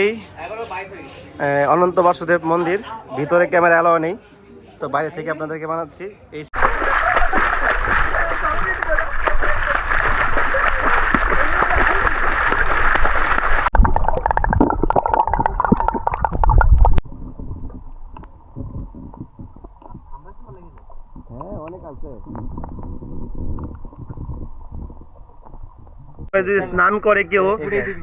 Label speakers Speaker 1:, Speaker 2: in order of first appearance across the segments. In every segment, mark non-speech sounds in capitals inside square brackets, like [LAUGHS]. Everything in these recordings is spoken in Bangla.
Speaker 1: এই অনন্ত বাসুদেব মন্দির। ভিতরে ক্যামেরা অ্যালাও নেই। তো বাইরে থেকে আপনাদেরকে বানাচ্ছি। এই যদি স্নান করে কেউ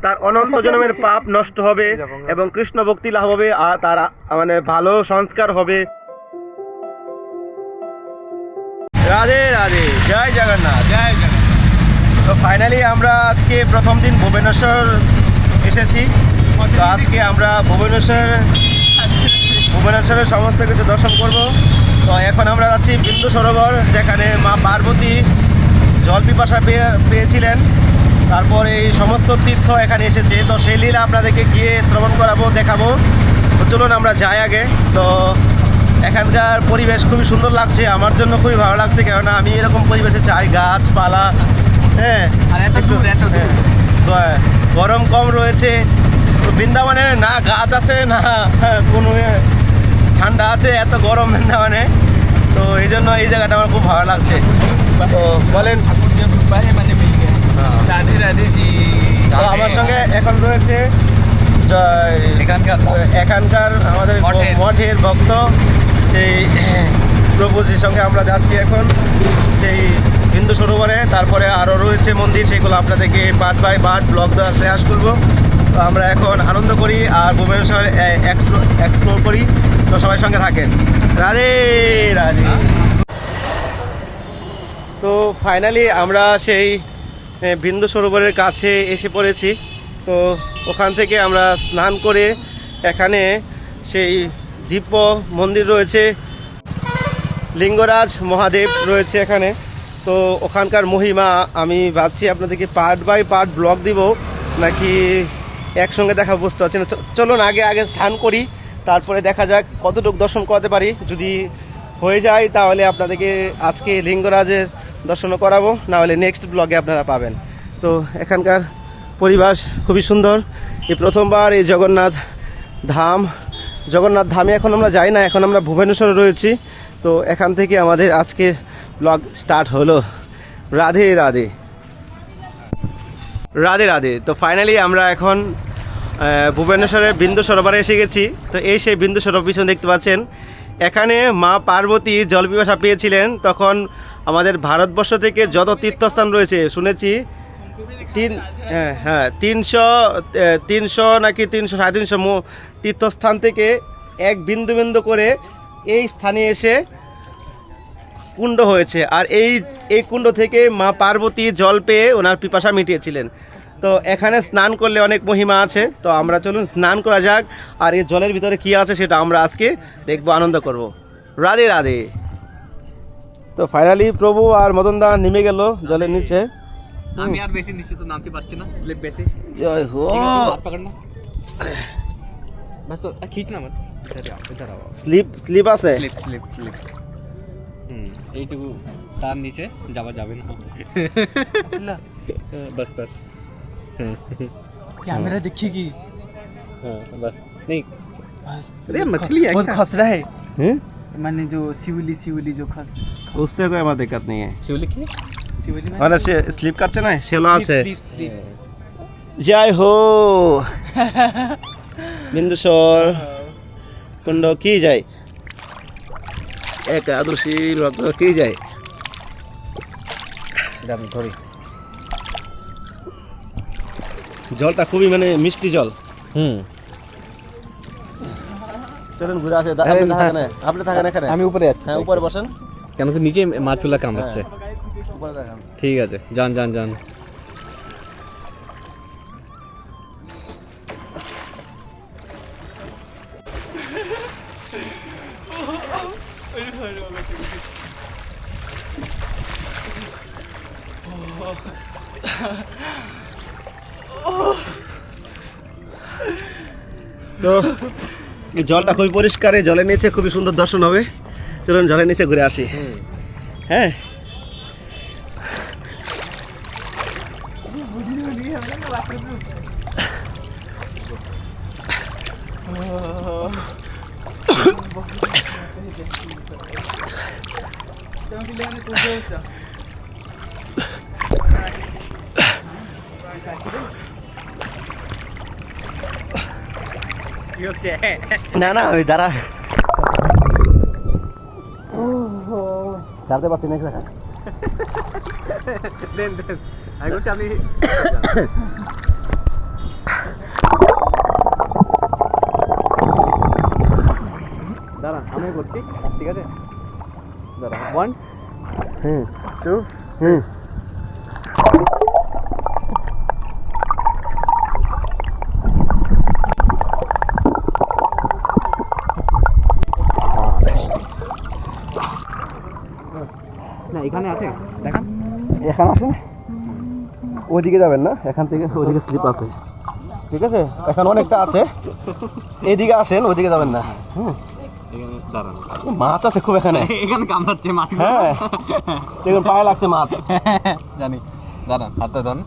Speaker 1: তার অনন্ত জন্মের পাপ নষ্ট হবে এবং কৃষ্ণ ভক্তি লাভ হবে আর তার মানে ভালো সংস্কার হবে। রাধে রাধে। জয় জগন্নাথ জয় জগন্নাথ। তো ফাইনালি আমরা আজকে প্রথম দিন ভুবনেশ্বর এসেছি। তো আজকে আমরা ভুবনেশ্বর ভুবনেশ্বরের সমস্ত কিছু দর্শন করব। তো এখন আমরা যাচ্ছি বিন্দু সরোবর যেখানে মা পার্বতী জল পিপাসা পেয়ে পেয়েছিলেন। তারপর এই সমস্ত তীর্থ এখানে এসেছে। তো সেই লীলা আপনাদেরকে গিয়ে শ্রবণ করাবো দেখাবো। তো চলুন আমরা যাই আগে। তো এখানকার পরিবেশ খুবই সুন্দর লাগছে। আমার জন্য খুবই ভালো লাগছে কেননা আমি এরকম পরিবেশে চাই গাছপালা হ্যাঁ
Speaker 2: আর এত দূর এত
Speaker 1: তো, গরম কম রয়েছে। তো বৃন্দাবনে না গাছ আছে না হ্যাঁ, কোনো এ, ঠান্ডা আছে এত গরম বৃন্দাবনে। তো এই জন্য এই জায়গাটা আমার খুব ভালো লাগছে। তো বলেন।
Speaker 2: ঠাকুর
Speaker 1: সঙ্গে এখন রয়েছে
Speaker 2: এখানকার
Speaker 1: আমাদের
Speaker 2: মঠের।
Speaker 1: ভক্ত। সেই প্রভুজির সঙ্গে আমরা যাচ্ছি এখন সেই হিন্দু সরোবরে। তারপরে আরও রয়েছে মন্দির সেগুলো আপনাদেরকে পার্ট বাই পার্ট ব্লগ দেওয়ার প্রয়াস করব। তো আমরা এখন আনন্দ করি আর ভুবনেশ্বর এক্সপ্লোর করি। তো সবাই সঙ্গে থাকেন। রাধে রাধে। তো ফাইনালি আমরা সেই বিন্দু সরোবরের কাছে এসে পড়েছি। তো ওখান থেকে আমরা স্নান করে এখানে সেই দিব্য মন্দির রয়েছে। লিঙ্গরাজ মহাদেব রয়েছে এখানে। তো ওখানকার মহিমা, আমি ভাবছি আপনাদেরকে পার্ট বাই পার্ট ব্লগ দিব, নাকি একসঙ্গে দেখা বুঝতে পারছি না। চলুন আগে আগে স্নান করি, তারপরে দেখা যাক কতটুকু দর্শন করাতে পারি। যদি হয়ে যায়, তাহলে আপনাদেরকে আজকে লিঙ্গরাজের দর্শনও করাবো না হলে নেক্সট ব্লগে আপনারা পাবেন। তো এখানকার পরিবেশ খুবই সুন্দর। এই প্রথমবার এই জগন্নাথ ধাম, জগন্নাথ ধামে এখন আমরা যাই না, এখন আমরা ভুবনেশ্বরে রয়েছি। তো এখান থেকে আমাদের আজকে ব্লগ স্টার্ট হলো। রাধে রাধে। রাধে রাধে। তো ফাইনালি আমরা এখন ভুবনেশ্বরের বিন্দু সরোবরে এসে গেছি। তো এই সেই বিন্দু সরোবর পিছনে দেখতে পাচ্ছেন এখানে মা পার্বতী জলপিপাসা পেয়েছিলেন, তখন আমাদের ভারতবর্ষ থেকে যত তীর্থস্থান রয়েছে, শুনেছি তিন হ্যাঁ হ্যাঁ তিনশো তিনশো নাকি তিনশো, সাড়ে তিনশো তীর্থস্থান থেকে এক বিন্দু বিন্দু করে এই স্থানে এসে কুণ্ড হয়েছে। আর এই এই কুণ্ড থেকে মা পার্বতী জল পেয়ে ওনার পিপাসা মিটিয়েছিলেন। তো এখানে স্নান করলে অনেক মহিমা আছে। তো আমরা চলুন স্নান করা যাক। আর এই জলের ভিতরে কি আছে সেটা আমরা আজকে দেখব আনন্দ করব। রাধে রাধে। তো ফাইনালি প্রভু আর মদনদা নেমে গেল জলের নিচে।
Speaker 2: আমি আর বেশি নিচে তো নামতে পারছি না স্লিপ বেশি।
Speaker 1: জয় হো
Speaker 2: বাস তো খিচ না মত
Speaker 1: স্লিপ স্লিপ আছে?
Speaker 2: স্লিপ স্লিপ স্লিপ এইটুকু তার নিচে যাওয়া যাবে না। [LAUGHS] বাস বাস। हम्म।
Speaker 3: कैमरा दिखेगी।
Speaker 2: हाँ, बस। नहीं।
Speaker 3: बस
Speaker 2: अरे मछली है
Speaker 3: बहुत खस रहा है। मैंने जो सिवली सिवली जो खस
Speaker 1: उससे कोई हमारा दिक्कत नहीं है।
Speaker 2: सिवली की?
Speaker 3: सिवली में
Speaker 1: अरे से स्लिप करते ना शेला
Speaker 3: से जय
Speaker 1: हो। [LAUGHS] बिंदुसर। हाँ। कुंडो की जाए। एक एकादशी व्रत की
Speaker 2: जाए। दम थोड़ी।
Speaker 1: জলটা খুবই মানে মিষ্টি জল।
Speaker 2: হুম।
Speaker 1: চলুন ঘুরে আসে। আপনি থাকেন আপনি থাকেন এখানে?
Speaker 2: আমি উপরে যাচ্ছি
Speaker 1: হ্যাঁ উপরে বসেন।
Speaker 2: কেন কি নিচে মাছগুলা কামড়াচ্ছে?
Speaker 1: উপরে দেখান
Speaker 2: ঠিক আছে যান যান যান।
Speaker 1: তো জলটা খুবই পরিষ্কার, এই জলের নিচে খুবই সুন্দর দর্শন হবে। চলুন জলের নিচে ঘুরে আসি। হ্যাঁ। না না ওই দাঁড়া। ছাড়তে পারছি না দেখা
Speaker 2: দেন দেন। আমি বলছি আপনি দাঁড়ান আমি করছি ঠিক আছে? দাঁড়া ওয়ান
Speaker 1: হুম। টু হুম।
Speaker 2: এখানে আছে? দেখান।
Speaker 1: এখানে আসেন। ওইদিকে যাবেন না? এখান থেকে ওইদিকে স্লিপ আছে। ঠিক আছে? এখন অনেকটা আছে। এইদিকে আসেন ওইদিকে যাবেন না। হুম।
Speaker 2: দাঁড়ান
Speaker 1: মাছ আছে খুব এখানে।
Speaker 2: এখানে কামড়াচ্ছে মাছ।
Speaker 1: হ্যাঁ। দেখুন পায়ে লাগছে মাছ।
Speaker 2: জানি। দাঁড়ান হাতে ধন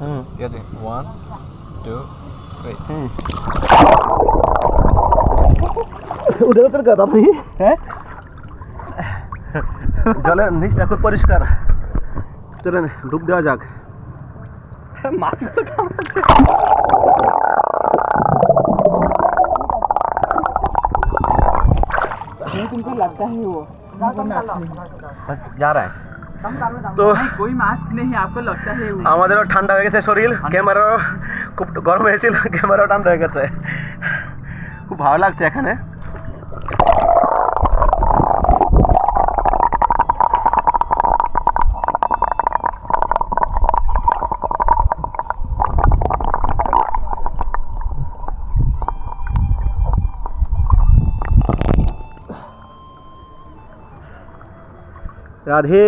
Speaker 1: হুম।
Speaker 2: ঠিক আছে? ওয়ান টু থ্রি
Speaker 1: উঠে যাচ্ছেন কথা আপনি? হ্যাঁ? জলের নিচটা খুব পরিষ্কার চলেন ডুব দেওয়া যাক
Speaker 2: মাছ
Speaker 3: तुमको लगता है वो
Speaker 1: যা রা তো
Speaker 3: कोई मास्क नहीं आपको लगता है वो
Speaker 1: আমাদেরও ঠান্ডা হয়ে গেছে শরীর ক্যামেরাও খুব গরম হয়েছিল ক্যামেরাও ঠান্ডা হয়ে গেছে খুব ভালো লাগছে এখানে রাধে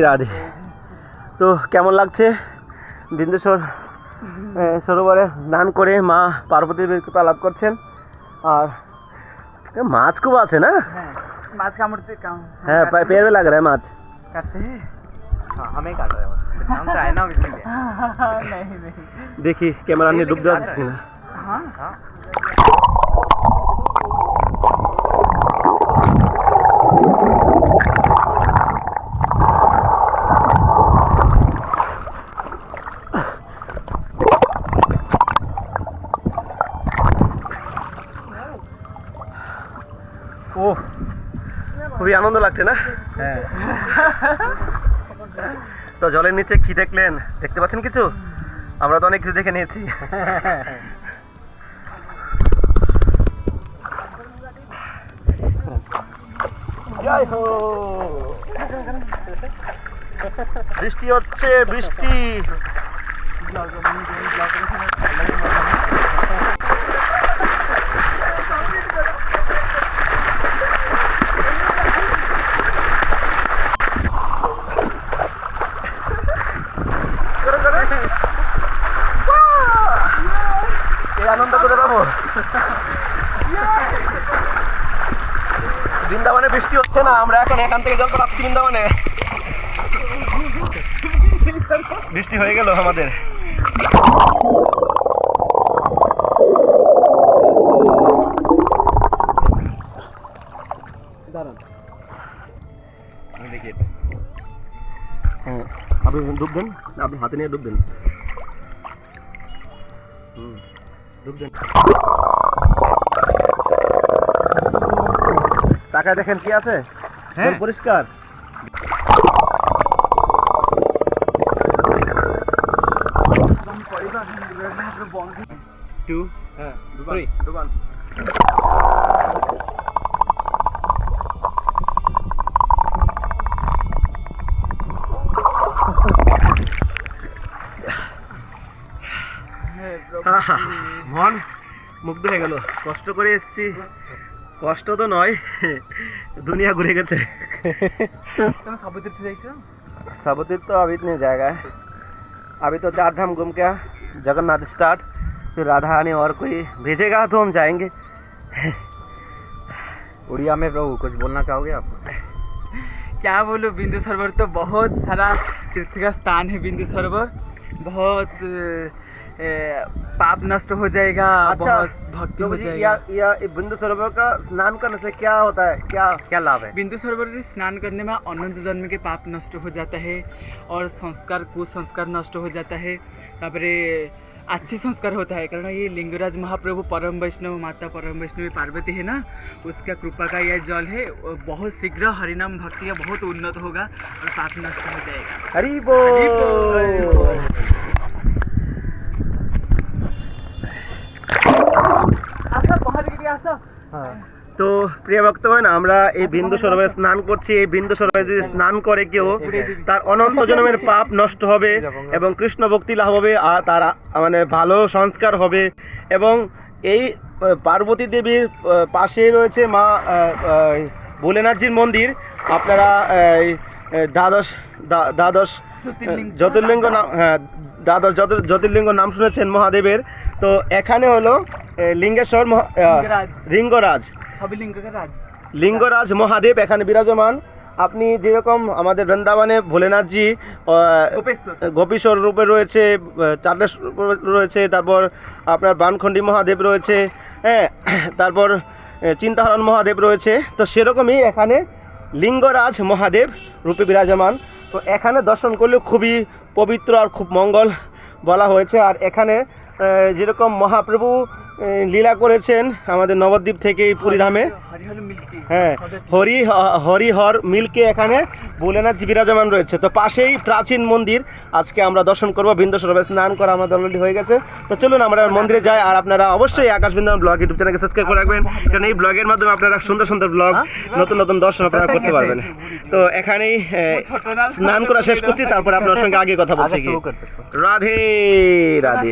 Speaker 1: রাধে তো কেমন লাগছে বিন্দেশ্বর আহ, সরোবরে স্নান করে মা পার্বতীর কৃপা লাভ করছেন আর এ, মাছ খুব আছে না
Speaker 3: मास्क कामड़ते काम
Speaker 1: হ্যাঁ পে- পেয়ে লাগ রা মাছ
Speaker 3: करते हैं
Speaker 2: हाँ हमें काट रहे हो हम तो आए ना इसलिए
Speaker 3: नहीं नहीं
Speaker 1: দেখি ক্যামেরা নিয়ে ডুব দেওয়া যাচ্ছে না
Speaker 3: हाँ
Speaker 2: हाँ
Speaker 1: আনন্দ লাগছে না?
Speaker 2: হ্যাঁ।
Speaker 1: তো জলের নিচে কি দেখলেন? দেখতে পাচ্ছেন কিছু? আমরা তো অনেক কিছু দেখে নিয়েছি। বৃষ্টি হচ্ছে বৃষ্টি এই আনন্দ করে পাবো বৃন্দাবনে বৃষ্টি হচ্ছে না আমরা এখন এখান থেকে জল পাচ্ছি বৃন্দাবনে। বৃষ্টি হয়ে গেল আমাদের।
Speaker 2: দাঁড়ান। দেখি।
Speaker 1: হ্যাঁ আপনি ডুব দেন। আপনি হাতে নিয়ে ডুব দেন। হুম ডুব দেন। টাকায় দেখেন কি আছে?
Speaker 2: হ্যাঁ।
Speaker 1: পরিষ্কার।
Speaker 2: টু
Speaker 1: হ্যাঁ ডুবান মন মুগ্ধ হয়ে গেল। কষ্ট করে এসেছি। কষ্ট তো নয় দুনিয়া ঘুরে গেছে।
Speaker 3: तुम
Speaker 1: साबुत तो अभी इतनी जाएगा अभी तो चार धाम घूम के जगन्नाथ स्टार्ट फिर राधा रानी और कोई भेजेगा तो हम जाएँगे
Speaker 2: उड़िया में प्रभु कुछ बोलना चाहोगे आप
Speaker 3: क्या बोलो बिंदु सरोवर तो बहुत सारा तीर्थ का स्थान है बिंदु सरोवर। बहुत पाप नष्ट हो जाएगा
Speaker 1: अच्छा,
Speaker 3: बहुत भक्ति हो जाएगा।
Speaker 1: या, या बिंदु सरोवर का स्नान करने से क्या होता है? क्या क्या लाभ है?
Speaker 3: बिंदु सरोवर से स्नान करने में अनंत जन्म के पाप नष्ट हो जाता है और संस्कार कुसंस्कार नष्ट हो जाता है। तापरे अच्छे संस्कार होता है। कारण ये लिंगराज महाप्रभु परम वैष्णव माता परम वैष्णवी पार्वती है ना उसका कृपा का यह जल है बहुत शीघ्र हरिनाम भक्ति का बहुत उन्नत होगा और पाप नष्ट हो जाएगा।
Speaker 1: हरी बोल তো প্রিয় ভক্তগণ আমরা এই বিন্দু সরোবরে স্নান করছি। এই বিন্দু সরোবরে যদি স্নান করে কেউ তার অনন্ত জন্মের পাপ নষ্ট হবে এবং কৃষ্ণ ভক্তি লাভ হবে আর তার মানে ভালো সংস্কার হবে। এবং এই পার্বতী দেবীর পাশেই রয়েছে মা ভোলেনাথজির মন্দির। আপনারা দ্বাদশ দ্বা- দ্বাদশ
Speaker 3: জ্যোতির্লিঙ্গ।
Speaker 1: নাম হ্যাঁ দ্বাদশ জ্যোতির- জ্যোতির্লিঙ্গ নাম শুনেছেন মহাদেবের। তো এখানে হলো লিঙ্গেশ্বর মহা-
Speaker 3: লিঙ্গরাজ।
Speaker 1: লিঙ্গরাজ। মহাদেব এখানে বিরাজমান। আপনি যেরকম আমাদের বৃন্দাবনে ভোলেনাথজি
Speaker 3: গোপীশ্বর।
Speaker 1: রূপে রয়েছে চাটলেশ রয়েছে তারপর আপনার বানখণ্ডী মহাদেব রয়েছে হ্যাঁ তারপর চিন্তাহরণ মহাদেব রয়েছে। তো সেরকমই এখানে লিঙ্গরাজ মহাদেব রূপে বিরাজমান। তো এখানে দর্শন করলে খুবই পবিত্র আর খুব মঙ্গল। বলা হয়েছে। আর এখানে যেরকম মহাপ্রভু লীলা করেছেন আমাদের নবদ্বীপ থেকে পুরীধামে। হ্যাঁ হরি হরিহর মিলকে এখানে ভোলেনাথ বিরাজমান রয়েছে। তো পাশেই প্রাচীন মন্দির আজকে আমরা দর্শন করব বিন্দু সরোবরে স্নান করা আমাদের অলরেডি হয়ে গেছে। তো চলুন আমরা মন্দিরে যাই আর আপনারা অবশ্যই আকাশ বৃন্দাবন ব্লগ ইউটিউব চ্যানেলকে সাবস্ক্রাইব করে রাখবেন কারণ এই ব্লগের মাধ্যমে আপনারা সুন্দর সুন্দর ব্লগ নতুন নতুন দর্শন আপনারা করতে পারবেন। তো এখানেই স্নান করা শেষ করছি তারপর আপনার সঙ্গে আগে কথা বলছি কি রাধে রাধে।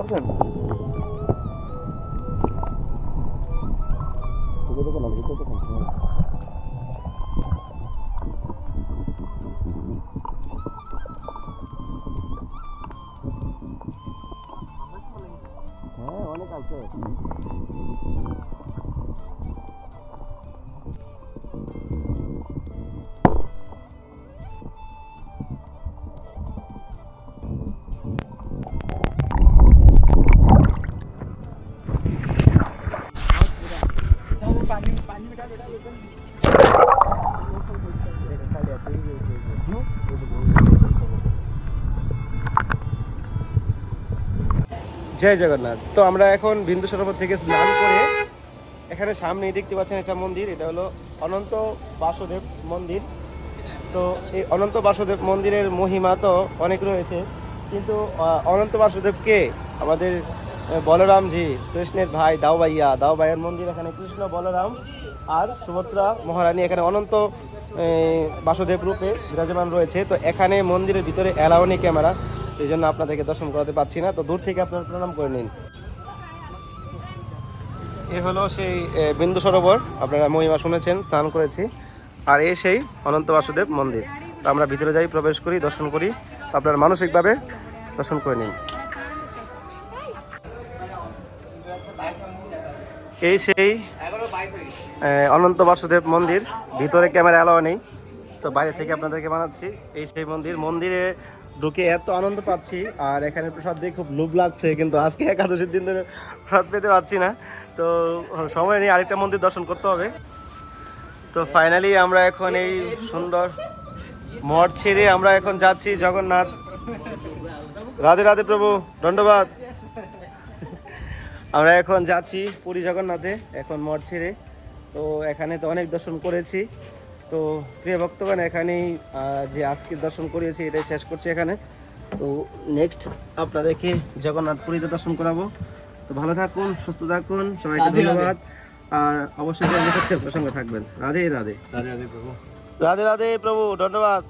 Speaker 1: ません。どこどこのどこどこの。
Speaker 3: पानी पानी में डाल बेटा
Speaker 1: জয় জগন্নাথ তো আমরা এখন বিন্দু সরোবর থেকে স্নান করে এখানে সামনেই দেখতে পাচ্ছেন একটা মন্দির এটা হলো অনন্ত বাসুদেব মন্দির তো এই অনন্ত বাসুদেব মন্দিরের মহিমা তো অনেক রয়েছে কিন্তু আহ, অনন্ত বাসুদেবকে আমাদের আহ, বলরামজি কৃষ্ণের ভাই দাও ভাইয়া, দাও ভাইয়ের মন্দির এখানে কৃষ্ণ, বলরাম আর সুভদ্রা মহারানী এখানে অনন্ত বাসুদেব রূপে বিরাজমান রয়েছে। তো এখানে মন্দিরের ভিতরে অ্যালাউ নেই ক্যামেরা, এই জন্য আপনাদেরকে দর্শন করাতে পারছি না। তো দূর থেকে আপনারা প্রণাম করে নিন। এ হলো সেই বিন্দু সরোবর, আপনারা মহিমা শুনেছেন, স্নান করেছি। আর এ সেই অনন্ত বাসুদেব মন্দির। তো আমরা ভিতরে যাই, প্রবেশ করি, দর্শন করি। আপনারা মানসিকভাবে দর্শন করে নিন। এই সেই অনন্ত বাসুদেব মন্দির। ভিতরে ক্যামেরা অ্যালাও নেই। তো বাইরে থেকে আপনাদেরকে বানাচ্ছি। এই সেই মন্দির। মন্দিরে ঢুকে এত আনন্দ পাচ্ছি, আর এখানে প্রসাদ দিয়ে খুব লোভ লাগছে, কিন্তু আজকে একাদশীর দিন ধরে প্রসাদ পেতে পারছি না। তো সময় নেই, আরেকটা মন্দির দর্শন করতে হবে। তো ফাইনালি আমরা এখন এই সুন্দর মঠ ছেড়ে আমরা এখন যাচ্ছি জগন্নাথ। রাধে রাধে প্রভু দণ্ডবাদ আমরা এখন যাচ্ছি পুরী জগন্নাথে এখন মঠ ছেড়ে। তো এখানে তো অনেক দর্শন করেছি। তো প্রিয় ভক্তগণ এখানেই যে আজকে দর্শন করিয়েছি এটাই শেষ করছি এখানে। তো নেক্সট আপনাদেরকে জগন্নাথ পুরীতে দর্শন করাবো। তো ভালো থাকুন সুস্থ থাকুন সবাইকে। ধন্যবাদ। আর অবশ্যই সঙ্গে থাকবেন। রাধে রাধে।
Speaker 2: রাধে রাধে প্রভু।
Speaker 1: রাধে রাধে প্রভু ধন্যবাদ।